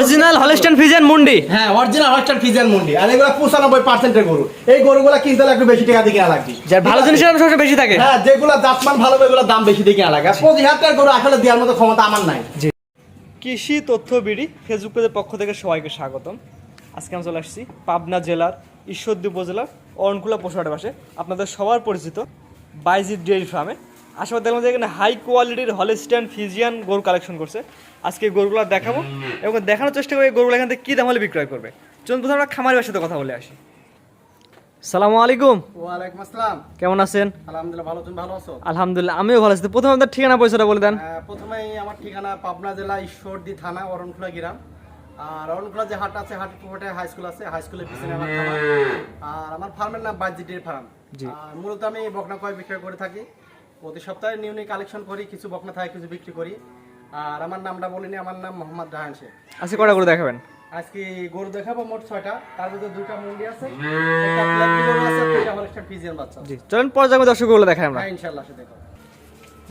Original Holstein Friesian মুন্ডি। হ্যাঁ original হস্টার Friesian মুন্ডি। আর এগুলো পঁচানব্বই পার্সেন্টের গরু। এই গরুগুলো কিনতে একটু বেশি টাকা দিয়ে কেনা লাগবে। যার ভালো জিনিসের দাম সবসময় বেশি থাকে। হ্যাঁ যেগুলো জাতমান ভালো এগুলো দাম বেশি দিয়ে কেনা লাগে আর পঁচিশ হাজার টাকার গরু আসলে দেওয়ার মতো ক্ষমতা আমার নাই। কৃষি তথ্য বিড়ি ফেসবুক পেজের পক্ষ থেকে সবাইকে স্বাগতম। আজকে আমি চলে আসছি পাবনা জেলার ঈশ্বরদী উপজেলার অরণকুলা পশুহাটের পাশে। আপনাদের সবার পরিচিত বাইজিৎ ডেয়ারি ফার্মে। আশেপাশে দেখলাম যে এখানে হাই কোয়ালিটির হলিস্টান ফিজিয়ান গরু কালেকশন করছে। আজকে গরুগুলো দেখাবো এবং দেখানোর চেষ্টা করি এই গরুগুলো এখান থেকে কী দাম হলে বিক্রয় করবে। চলুন প্রথমে আমরা খামারের সাথে কথা বলে আসি। সালামু আলাইকুম। ওয়ালাইকুম আসসালাম। কেমন আছেন? আলহামদুলিল্লাহ ভালো। তুমি ভালো আছো? আলহামদুলিল্লাহ আমিও ভালো আছি। প্রথমে আপনার ঠিকানা পয়সাটা বলে দেন। প্রথমেই আমার ঠিকানা পাবনা জেলা ঈশ্বরদী থানা অরণখোলা গ্রাম। আর অরণখোলা যে হাট আছে হাটের পুকুরে হাই স্কুল আছে হাই স্কুলের পিছনে আমার খামার। আর আমার ফার্মের নাম বাজিটির ফার্ম জি। আর মূলত আমি বকনা কয় বিক্রয় করে থাকি। প্রতি সপ্তাহে নিউ নিউ কালেকশন করি কিছু বকনা থাকে কিছু বিক্রি করি। আর আমার নামটা বলিনি আমার নাম মোহাম্মদ রাহান শেখ। আজকে কটা গরু দেখাবেন? আজকে গরু দেখাবো মোট ছয়টা তার ভিতরে দুটা মুন্ডি আছে একটা ব্ল্যাক গরু আছে আমার একটা ফিজিয়ান বাচ্চা। জি চলেন পর্যায়ে দর্শকগুলো দেখাই আমরা। হ্যাঁ ইনশাল্লাহ সে দেখো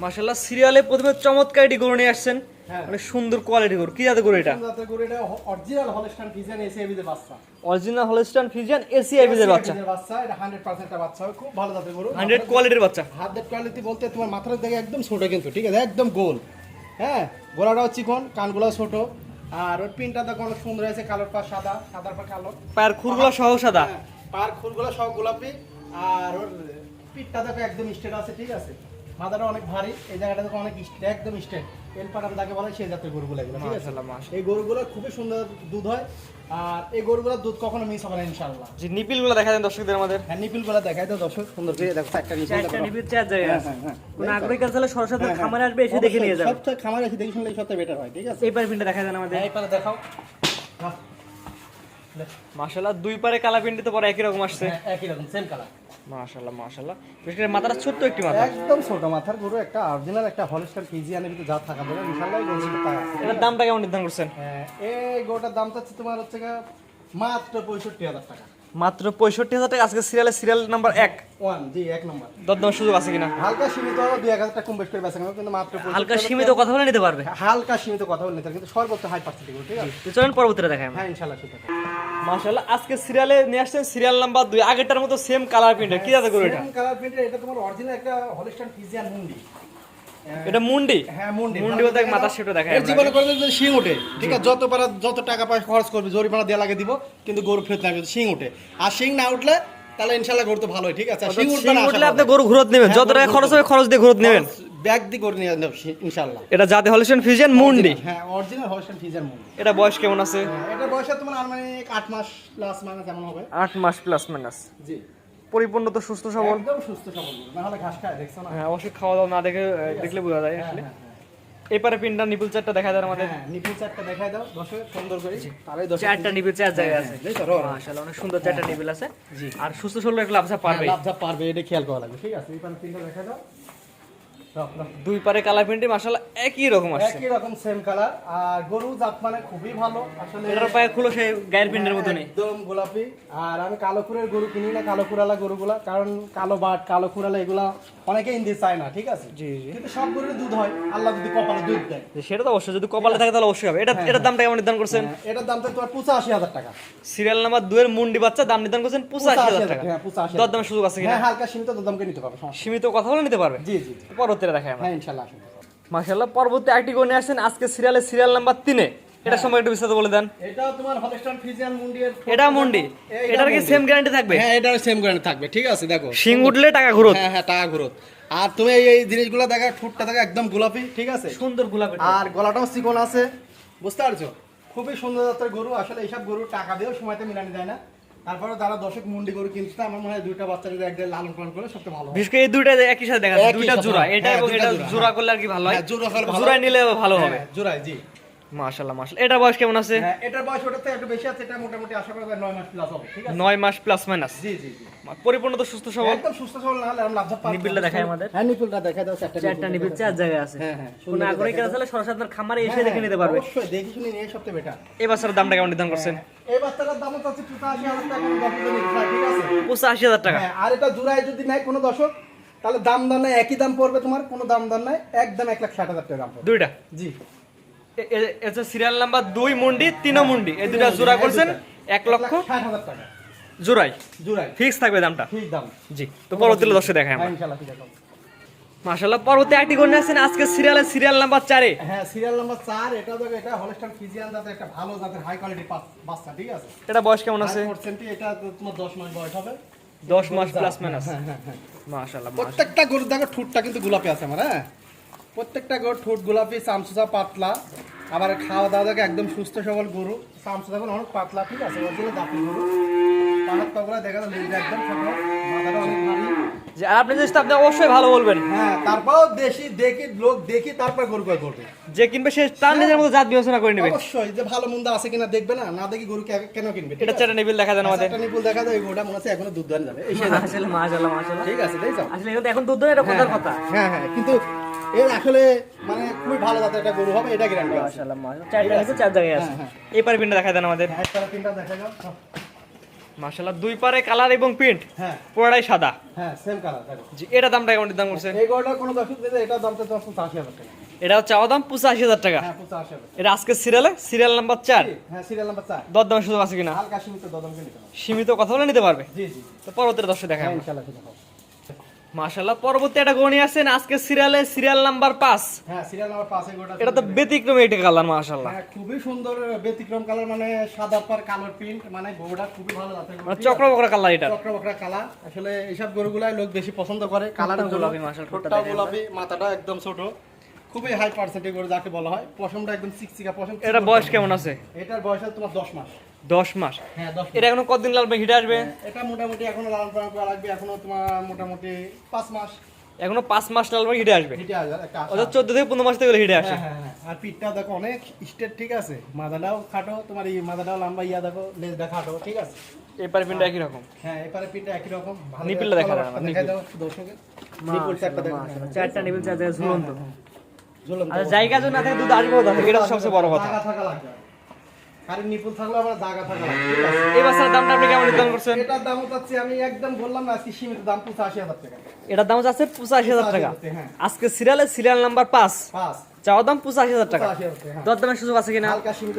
মাশাল্লাহ সিরিয়ালে প্রথমে চমৎকার এটি গরু নিয়ে আসছেন। হ্যাঁ। অনেক সুন্দর কোয়ালিটি গরু। কি জাতের গরু এটা? গরু এটা অরিজিনাল হলস্টার ফিজিয়ান এসে এবিদের বাচ্চা। অরিজিনাল হলস্টান ফিজিয়ান এসিআই বিজের বাচ্চা। বাচ্চা এটা হান্ড্রেড পার্সেন্ট বাচ্চা খুব ভালো জাতের গরু। হান্ড্রেড কোয়ালিটির বাচ্চা। হাতের কোয়ালিটি বলতে তোমার মাথার দিকে একদম ছোট কিন্তু ঠিক আছে? একদম গোল। হ্যাঁ? গোলাটাও চিকন কানগুলো ছোট। আর ওর পিনটা দেখো অনেক সুন্দর আছে কালোর পা সাদা সাদার পা কালো। পায়ের খুরগুলো সহ সাদা। পায়ের পার খুরগুলো সব গোলাপি। আর ওর পিঠটা দেখো একদম স্ট্রেট আছে ঠিক আছে? মাথাটা অনেক ভারী এই জায়গাটা দেখো অনেক একদম স্ট্রেট এল পাটাম যাকে বলে সেই জাতের গরুগুলো এগুলো ঠিক আছে মাশাআল্লাহ, মাশাআল্লাহ। এই গরুগুলো খুবই সুন্দর দুধ হয় আর এই গরুগুলোর দুধ কখনো মিস হবে না ইনশাআল্লাহ। যে নিপিলগুলো দেখা দেন দর্শকদের আমাদের। হ্যাঁ নিপিলগুলো দেখাই দাও দর্শক। সুন্দর করে দেখো চারটা নিপিল চারটা দেখো। নিপিল চার জায়গায় হ্যাঁ, আছে। হ্যাঁ, হ্যাঁ। কোন আগ্রহী কাজ সরাসরি হ্যাঁ, খামারে আসবে এসে দেখে নিয়ে যাবে। সবচেয়ে খামার আছে দেখে শুনলে সবচেয়ে বেটার হয় ঠিক আছে? এই পারে পিনটা দেখা দেন আমাদের। এই পারে দেখাও। হ্যাঁ, মাশাল্লাহ দুই পারে কালা পিন্ডি তো পরে একই রকম আসছে। হ্যাঁ, একই রকম সেম কালার মাশাল্লাহ মাশাআল্লাহ। বিশেষ করে মাথাটা ছোট্ট একটি মাথা। একদম ছোট মাথার গরু একটা অরিজিনাল একটা হলস্টার আনে ভিতরে যা থাকা যাবে ইনশাআল্লাহ এটার দামটা কেমন নির্ধারণ করছেন? হ্যাঁ, এই গরুটার দাম চাচ্ছে তোমার হচ্ছে মাত্র পঁয়ষট্টি হাজার টাকা। মাত্র পঁয়ষট্টি হাজার টাকা। আজকে সিরিয়ালে সিরিয়াল নাম্বার এক। ওয়ান জি এক নম্বর দরদাম সুযোগ আছে কিনা? হালকা সীমিত দুই এক হাজার টাকা কম বেশ করে বেচা কিন্তু মাত্র হালকা সীমিত কথা বলে নিতে পারবে। হালকা সীমিত কথা বলতে কিন্তু সর্বোচ্চ হাই পার্সেন্ট ঠিক আছে? চলেন দেখাই হ্যাঁ ইনশাআল্লাহ ঠিক আছে মাশাআল্লাহ আজকে সিরিয়ালে নিয়ে আসছেন সিরিয়াল নাম্বার দুই। আগেরটার মতো সেম কালার প্রিন্ট কি এটা? এটা তোমার অরিজিনাল একটা হলিস্টান ফিজিয়ান মুন্ডি এটা মুন্ডি। হ্যাঁ মুন্ডি। মুন্ডি বলতে মাথার শেপটা দেখায় এর জীবনে করে যদি শিং ওঠে ঠিক আছে যত পারা যত টাকা পয়সা খরচ করবে জরিমানা দেওয়া লাগে দিব কিন্তু গরু ফেরত না শিং ওঠে আর শিং না উঠলে তাহলে ইনশাআল্লাহ গরু তো ভালোই ঠিক আছে? শিং উঠবে না উঠলে আপনি গরু ঘুরত নেবেন। যত টাকা খরচ হবে খরচ দিয়ে ঘুরত নেবেন। ব্যাগ দিয়ে করে নিয়ে নেব ইনশাআল্লাহ। এটা জাতে হলিস্টান ফিজিয়ান মুন্ডি। হ্যাঁ অরিজিনাল হলিস্টান ফিজিয়ান মুন্ডি। এটা বয়স কেমন আছে? এটা বয়সে তোমার আনুমানিক আট মাস প্লাস মানে কেমন হবে। আট মাস প্লাস মাইনাস জি। পরিপূর্ণ তো সুস্থ সবল। একদম সুস্থ সবল না হলে ঘাস খায় দেখছ না? হ্যাঁ অবশ্যই খাওয়া দাওয়া না দেখে দেখলে বোঝা যায় আসলে। এপারে পিনটা নিপুল চারটা দেখা যায় আমাদের। নিপুল চারটা দেখায় দাও দর্শক সুন্দর করে। তাহলে দর্শক চারটা নিপুল চার জায়গা আছে। হ্যাঁ। মাশাআল্লাহ অনেক সুন্দর চারটা নিপুল আছে। জি। আর সুস্থ সবল একটা লাভজা পারবে। লাভজা পারবে এটা খেয়াল করা লাগবে ঠিক আছে? এই পান তিনটা দেখা দাও। দুই পারে কালার প্রিন্টে মাশাআল্লাহ একই রকম আসছে। একই রকম সেম কালার আর গরু জাত মানে খুবই ভালো। আসলে এটার পায়ে খুলো সেই গায়ের প্রিন্টের মতনই। একদম গোলাপি। আর আমি কালো কুরের গরু কিনি না কালো কুরালা গরুগুলা। কারণ কালো বাট কালো কুরালা এগুলা অনেকে ইন্দি চায় না ঠিক আছে? জি জি। কিন্তু সব গরুর দুধ হয়। আল্লাহ যদি কপালে দুধ দেয়। সেটা তো অবশ্যই। যদি কপালে থাকে তাহলে অবশ্যই হবে। এটা এটার দামটা কেমন নির্ধারণ করছেন? হ্যাঁ, এটার দাম তো তোমার পঁচাশি হাজার টাকা। সিরিয়াল নাম্বার দুয়ের মুন্ডি বাচ্চা দাম নির্ধারণ করছেন পঁচাশি হাজার টাকা। হ্যাঁ পঁচাশি দর দামের সুযোগ আছে কিনা? হ্যাঁ হালকা সীমিত দামকে নিতে পারবে সীমিত কথা বলে নিতে পারবে। জি জি জি। দেখাই আমরা। হ্যাঁ ইনশাল্লাহ আসুন। মাশাআল্লাহ পরবর্তী আরেকটি গো নিয়ে আসছেন আজকে সিরিয়ালে সিরিয়াল নাম্বার তিনে। এটা সময় একটু বিস্তারিত বলে দেন। এটাও তোমার হলস্টাইন ফ্রিজিয়ান মুন্ডিয়ের এটা মুন্ডি। এটার কি সেম গ্যারান্টি থাকবে? হ্যাঁ এটার সেম গ্যারান্টি থাকবে। ঠিক আছে দেখো। শিং উঠলে টাকা ঘুরত। হ্যাঁ হ্যাঁ টাকা ঘুরত। আর তুমি এই এই জিনিসগুলো দেখা ঠোঁটটা দেখা একদম গোলাপি ঠিক আছে? সুন্দর গোলাপি আর গলাটাও চিকন আছে। বুঝতে পারছ? খুবই সুন্দর জাতের গরু। আসলে এইসব গরু টাকা দিয়েও সময়তে মিলানো যায় না। তারপরে যারা দর্শক মুন্ডি গরু কিনছে আমার মনে হয় দুইটা বাচ্চা যদি একদম লালন পালন করে সবচেয়ে ভালো বিশেষ করে এই দুইটা একই সাথে দেখা যায় দুইটা জোড়া। হ্যাঁ, এটা এবং এটা জোড়া, হ্যাঁ। করলে আর কি ভালো হয়। হ্যাঁ, জোড়া হলে ভালো জোড়ায় হয়। নিলে ভালো হবে। হ্যাঁ, জোড়ায় জি। মাশাআল্লাহ মাশাআল্লাহ। এটা বয়স কেমন আছে? হ্যাঁ এটার বয়স ওটার থেকে একটু বেশি আছে এটা মোটামুটি আশা করা যায় নয় মাস প্লাস হবে ঠিক আছে? নয় মাস প্লাস মাইনাস জি জি জি। পরিপূর্ণ তো সুস্থ সবল। একদম সুস্থ সবল না হলে আমরা লাভ নিপিলটা দেখায় আমাদের। হ্যাঁ নিপিলটা দেখাই দাও চারটা চারটা নিবিড় চার জায়গায় আছে। হ্যাঁ, হ্যাঁ, কোন আগ্রহী কেউ তাহলে সরাসরি আপনার খামারে এসে দেখে নিতে পারবে। অবশ্যই দেখে শুনে নিয়ে সবচেয়ে বেটার এই বাচ্চার দামটা কেমন নির্ধারণ করছেন? এই বাচ্চাটার দাম হচ্ছে পঁচাশি হাজার টাকা ঠিক আছে? পঁচাশি হাজার টাকা। হ্যাঁ আর এটা জোড়ায় যদি নেয় কোনো দর্শক তাহলে দাম দাম নাই একই দাম পড়বে তোমার কোনো দাম দাম নাই একদম এক লাখ ষাট হাজার টাকা দাম পড়বে। দুইটা? জি। এ- এ- এ হচ্ছে সিরিয়াল নাম্বার দুই মুন্ডি তিনো মুন্ডি। এই দুটা জোড়া করছেন এক লক্ষ ষাট হাজার টাকা। জোড়াই? জোড়াই। ফিক্স থাকবে দামটা? ঠিক দাম। জি তো পরবর্তী দর্শক হ্যাঁ আমরা। ইনশাল্লাহ ঠিক আছে। মাশাল্লাহ পরবর্তী একটি গণ্য আছেন আজকে সিরিয়ালের সিরিয়াল নাম্বার চারে হ্যাঁ সিরিয়াল নাম্বার চার এটা দেখো এটা হলস্টার ফিজিয়ান জাতের একটা ভালো জাতের হাই কোয়ালিটির বাচ্চা ঠিক আছে? এটা বয়স কেমন আছে? পার্সেন্টই এটা তোমার দশ মাস বয়স হবে। দশ মাস প্লাস মাইনাস হ্যাঁ হ্যাঁ হ্যাঁ। মাশাল্লাহ প্রত্যেকটা গরুর দেখো ঠোঁটটা কিন্তু গোলাপি আছে আমার হ্যাঁ? প্রত্যেকটা গরুর ঠোঁট গোলাপি চামচুচা পাতলা। আবার খাওয়া দাওয়া দেখো একদম সুস্থ সবল গরু। চামচুচা অনেক পাতলা ঠিক আছে? ওর দাপি গরু। আপনি জিনিসটা আপনি অবশ্যই ভালো বলবেন। হ্যাঁ তারপরও দেশি দেখি লোক দেখি তারপর গরু কয় করবে যে কিনবে সে তার নিজের মতো জাত বিবেচনা করে নেবে। অবশ্যই যে ভালো মন্দ আছে কিনা দেখবে না না দেখি গরু কেন কিনবে? এটা আছে? নিবিল দেখা দেন আমাদের। একটা নিপুল দেখা যায় এই মনে হচ্ছে এখনও দুধ দেন যাবে। এই সেই দাম। মাশাল্লাহ মাশাল্লাহ মাশাল্লাহ ঠিক আছে দেখছ আসলে এখন দুধ এটা কথার কথা। হ্যাঁ হ্যাঁ কিন্তু এর আসলে মানে খুবই ভালো জাতের একটা গরু হবে এটা গ্যারান্টি চার জায়গায় আছে। এই পারে দেখা দেন আমাদের। দেখা যাও মাশাল্লাহ দুই পারে কালার এবং প্রিন্ট হ্যাঁ। পুরোটাই সাদা। হ্যাঁ সেম কালার দেখো জি এটা দামটা কেমন দাম করছেন এই কোনো দর্শক এটা দামটা দশ পঁচাশি হাজার টাকা। এটা চাওয়া দাম পঁচাশি হাজার টাকা। হ্যাঁ পঁচাশি হাজার এটা আজকে সিরিয়ালে সিরিয়াল নাম্বার চার? হ্যাঁ সিরিয়াল নাম্বার চার। দর দামের সুযোগ আছে কিনা? হালকা সীমিত কথা বলে নিতে পারবে? জি জি। তো পরবর্তীতে দর্শক দেখায় মাশাল্লাহ পরবর্তী একটা গণি আছেন আজকে সিরিয়ালে সিরিয়াল নাম্বার পাঁচ। হ্যাঁ সিরিয়াল নাম্বার পাঁচে গরুটা এটা তো ব্যতিক্রমী একটা কালার মাশাল্লাহ হ্যাঁ, খুবই সুন্দর ব্যতিক্রম কালার মানে সাদা পার কালার প্রিন্ট মানে গরুটা খুবই ভালো গরু, মানে ঠিক আছে? চক্র বকরা কালার এটা। চক্রবকরা কালা আসলে এইসব গরুগুলাই লোক বেশি পছন্দ করে। কালার গোলাপি, মাশাআল্লাহ, ঠোঁটটা গোলাপি মাথাটা একদম ছোট। খুবই হাই পার্সেন্টেজ গরু যাকে বলা হয়। পশমটা একদম চিকচিকা পশম এটা বয়স কেমন আছে? এটার বয়স তোমার দশ মাস। দশ মাস? হ্যাঁ এটা এখনও কতদিন লাগবে হিটে আসবে? এটা মোটামুটি এখনও লালন পালন করা লাগবে এখনও তোমার মোটামুটি পাঁচ মাস। এখনও পাঁচ মাস লাগবে হিটে আসবে? হিটে আসবে একটা আশা। চোদ্দ থেকে পনেরো মাস থেকে হিটে আসে। হ্যাঁ, হ্যাঁ, হ্যাঁ। আর পিঠটা দেখো অনেক স্টেট ঠিক আছে। মাথাটাও খাটো তোমার এই মাথাটাও লম্বা ইয়া দেখো লেজটা খাটো ঠিক আছে। এই পারে পিনটা একই রকম? হ্যাঁ এপারে পিঠটা একই রকম। ভালো নিপিলটা দেখা দাও দর্শকে। নিপিল চারটা দেখো। চারটা নিবিল চার জায়গায় ঝুলন্ত ঝুলন্ত আচ্ছা জায়গা যদি না থাকে দুধ আসবে কোথা থেকে এটা সবচেয়ে বড় কথা। থাকা লাগবে। আর নিপুল থাকলে আবার জায়গা থাকা লাগবে ঠিক আছে? এই বাচ্চার দামটা আপনি কেমন নির্ধারণ করছেন? এটার দাম চাচ্ছি আমি একদম বললাম না আজকে সীমিত দাম পঁচাশি হাজার টাকা। এটার দাম আছে পঁচাশি হাজার টাকা। হ্যাঁ। আজকে সিরিয়ালে সিরিয়াল নাম্বার পাঁচ। দাম পঁচাশি হাজার টাকা। হ্যাঁ। দর দামের সুযোগ আছে কিনা? হালকা সীমিত।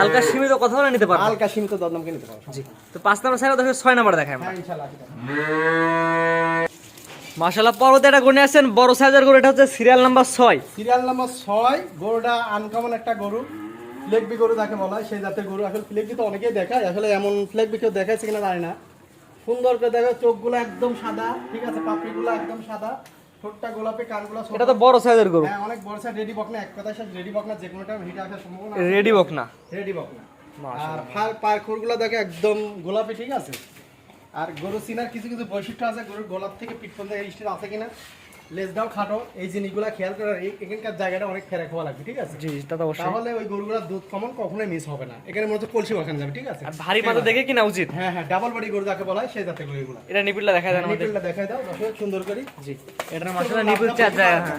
হালকা সীমিত কথা বলে নিতে পারবেন হালকা সীমিত দাম কিনে নিতে পারব। তো পাঁচ নাম্বার সাইড ছয় নাম্বার দেখায় হ্যাঁ। মাশাল্লাহ পর্বতে একটা গুনে আছেন বড় সাইজের গরু এটা হচ্ছে সিরিয়াল নাম্বার ছয়। সিরিয়াল নাম্বার ছয় গরুটা আনকমন একটা গরু। ফ্লেগবি গরু যাকে বলা হয় সেই জাতের গরু আসলে ফ্লেগবি তো অনেকেই দেখায়। আসলে এমন ফ্লেগবি কেউ দেখাইছে কিনা জানি না। সুন্দর করে দেখো চোখগুলো একদম সাদা ঠিক আছে? পাপড়িগুলো একদম সাদা। ঠোঁটটা গোলাপি কানগুলো ছোট। এটা তো বড় সাইজের গরু। হ্যাঁ অনেক বড় সাইজ রেডি বকনা। এক সাথে রেডি বকনা যে কোনো টাইম হিটে আসার সম্ভাবনা রেডি বকনা। আর ফার পার খুরগুলো দেখো একদম গোলাপি ঠিক আছে? আর গরু চিনার কিছু কিছু বৈশিষ্ট্য আছে গরুর গোলাপ থেকে পিঠ পর্যন্ত এই স্টিল আছে কিনা? লেজটাও খাটো। এই জিনিসগুলো খেয়াল করে এই- এখানকার জায়গাটা অনেক ফেরা খাওয়া লাগবে ঠিক আছে? জি তো অবশ্যই। তাহলে ওই গরুগুলোর দুধ কমন কখনোই মিস হবে না। এখানে মনে হচ্ছে কলসি ওখানে যাবে ঠিক আছে? আর ভারী মাথা দেখে কিনা উচিত? হ্যাঁ হ্যাঁ ডাবল বডি গরু যাকে বলা হয় সেই জাতের গরু এগুলো। এটা নিপিলটা দেখা যায় আমাদের। নিপিলটা দাও দর্শক সুন্দর করে। জি। এটা মাশাআল্লাহ নিপিল চার জায়গায় হ্যাঁ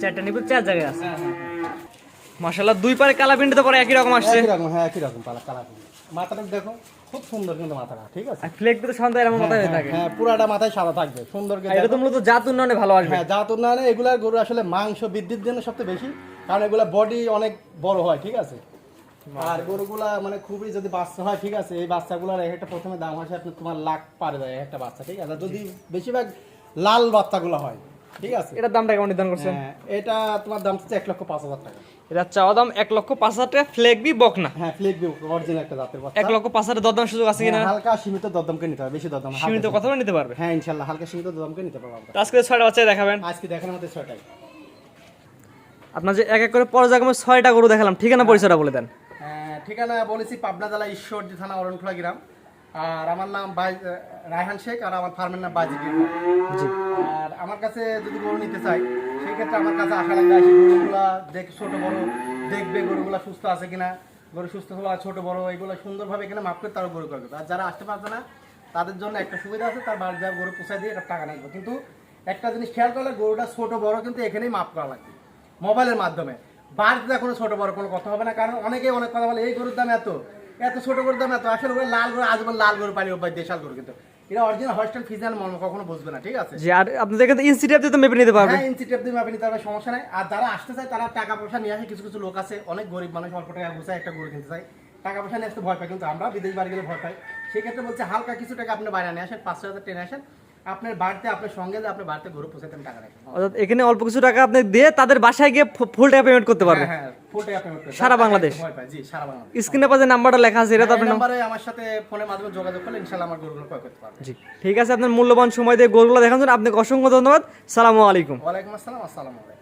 চারটা নিপিল চার জায়গায় আছে। হ্যাঁ হ্যাঁ মাশাআল্লাহ দুই পারে কালা পিন্ডি তো পরে একই রকম আসছে। একই রকম হ্যাঁ একই রকম পালা কালা মাথাটা দেখো খুব সুন্দর কিন্তু মাথাটা ঠিক আছে? ফ্লেক তো সন্ধ্যা এরকম মাথায় হ্যাঁ, থাকে। হ্যাঁ পুরাটা মাথায় সাদা থাকবে সুন্দর এটা তো মূলত জাত উন্নয়নে ভালো আসবে। হ্যাঁ জাত উন্নয়নে এগুলার গরু আসলে মাংস বৃদ্ধির জন্য সবচেয়ে বেশি কারণ এগুলা বডি অনেক বড় হয় ঠিক আছে? আর গরুগুলা মানে খুবই যদি বাচ্চা হয় ঠিক আছে এই বাচ্চাগুলোর এক একটা প্রথমে দাম আসে আপনি তোমার লাখ পারে যায় একটা বাচ্চা ঠিক আছে? যদি বেশিরভাগ লাল বাচ্চাগুলো হয় ঠিক আছে। এটার দামটা কেমন নির্ধারণ করছেন? হ্যাঁ, এটা তোমার দাম হচ্ছে এক লক্ষ পাঁচ হাজার টাকা। এটা চাওয়া দাম এক লক্ষ পাঁচ হাজার টাকা ফ্লেকবি বক না হ্যাঁ ফ্লেক অরিজিনাল একটা জাতের বাচ্চা এক লক্ষ পাঁচ হাজার দর দামের সুযোগ আছে কিনা? হ্যাঁ, হালকা সীমিত দরদামকে নিতে হবে বেশি দরদাম সীমিত কথা নিতে পারবে? হ্যাঁ ইনশাল্লাহ হালকা সীমিত দরদামকে নিতে পারব আজকে ছয়টা বাচ্চায় দেখাবেন। আজকে দেখেন আমাদের ছয়টায় আপনার যে এক এক করে পর্যায়ক্রমে ছয়টা গরু দেখালাম ঠিকানা পরিচয়টা বলে দেন। হ্যাঁ, ঠিকানা বলেছি পাবনা জেলা ঈশ্বরদী থানা অরণখোলা গ্রাম। আর আমার নাম বাই রায়হান শেখ আর আমার ফার্মের নাম বাজি জি। আর আমার কাছে যদি গরু নিতে চাই সেই ক্ষেত্রে আমার কাছে আসা লাগবে আসি গরুগুলা দেখে ছোট বড় দেখবে গরুগুলা সুস্থ আছে কিনা গরু সুস্থ হওয়া ছোট বড় এগুলো সুন্দরভাবে এখানে মাপ করে তারা গরু করবে আর যারা আসতে পারবে না তাদের জন্য একটা সুবিধা আছে তার বাড়ি যাওয়া গরু পোষায় দিয়ে একটা টাকা নেবে কিন্তু একটা জিনিস খেয়াল করলে গরুটা ছোট বড় কিন্তু এখানেই মাপ করা লাগবে মোবাইলের মাধ্যমে। বাড়িতে কোনো ছোট বড় কোনো কথা হবে না কারণ অনেকেই অনেক কথা বলে এই গরুর দাম এত? এত ছোট করে দাম এত। আসলে করে লাল গরু আজীবন লাল গরু পালি অভ্যাস দেশাল গরু কিন্তু। এটা অরিজিনাল হস্টেল ফিজিয়ান মর্ম কখনো বুঝবে না ঠিক আছে? জি আর আপনাদের কিন্তু ইনস্টিটিউট দিয়ে তো মেপে নিতে পারবে হ্যাঁ ইনসিটিভ টেপ দিয়ে মেপে নিতে পারবে সমস্যা নাই। আর যারা আসতে চায় তারা টাকা পয়সা নিয়ে আসে কিছু কিছু লোক আছে অনেক গরিব মানুষ অল্প টাকা গুছায় একটা গরু কিনতে চায়। টাকা পয়সা নিয়ে আসতে ভয় পায় কিন্তু আমরা বিদেশ বাড়ি গেলে ভয় পাই। সেক্ষেত্রে বলছে হালকা কিছু টাকা আপনি বাইরে নিয়ে আসেন পাঁচশো হাজার টেনে আসেন আপনার বাড়িতে আপনার সঙ্গে আপনার বাড়িতে পৌঁছাতে টাকা রাখেন অর্থাৎ এখানে অল্প কিছু টাকা আপনি দিয়ে তাদের বাসায় গিয়ে ফুল টাকা পেমেন্ট করতে পারবেন। হ্যাঁ হ্যাঁ ফুল টাকা পেমেন্ট করতে সারা বাংলাদেশ? জি সারা বাংলাদেশ। স্ক্রিনে পাশে নাম্বারটা লেখা আছে এটা তো আপনি নাম্বারে আমার সাথে ফোনের মাধ্যমে যোগাযোগ করলে ইনশাআল্লাহ আমার গরুগুলো ক্রয় করতে পারবেন। জি ঠিক আছে আপনার মূল্যবান সময় দিয়ে গরুগুলো দেখার জন্য আপনাকে অসংখ্য ধন্যবাদ। সালামু আলাইকুম। ওয়ালাইকুম আসসালাম আসসালামু আলাইকুম।